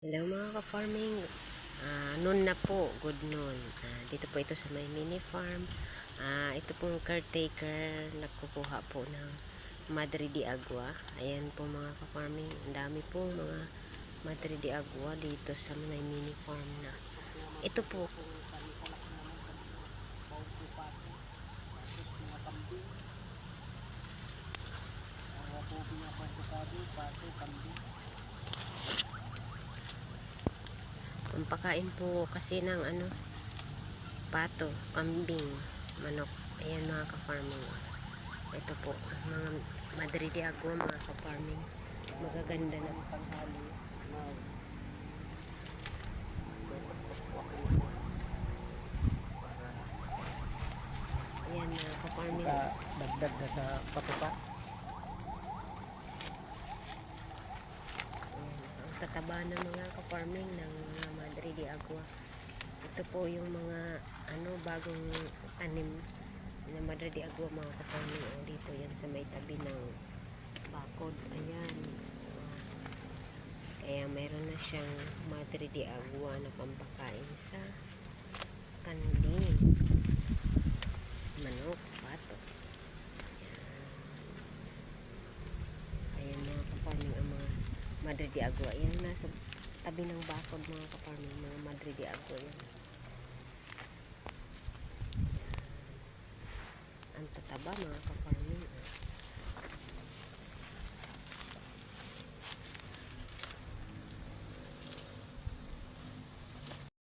Hello mga ka-farming. Ah, noon na po, good noon. Ah, dito po ito sa may mini farm. Ah, ito pong caretaker nagkukuha po ng Madre de Agua. Ayan po mga ka-farming. Ang dami po mga Madre de Agua dito sa may mini farm na. Ito po. Pampakain po kasi ng ano, pato, kambing, manok. Ayan mga ka-farming. Ito po, mga Madre de Agua mga ka-farming. Magaganda na tanghali. Ayan mga ka-farming. Ka dagdag na sa patupa. Ayan, ang tataba ng mga ka-farming ng Madre de Agua. Ito po yung mga ano bagong anim na Madre de Agua mga ka-farming. O, dito yan sa may tabi ng bakod. Ayan. Kaya meron na siyang Madre de Agua na pampakain sa kanding. Manok, pato. Ayan mga kaparming ang mga Madre de Agua. Yan nasa tabi ng bakod mga kaparming yan. Ang tataba mga ah.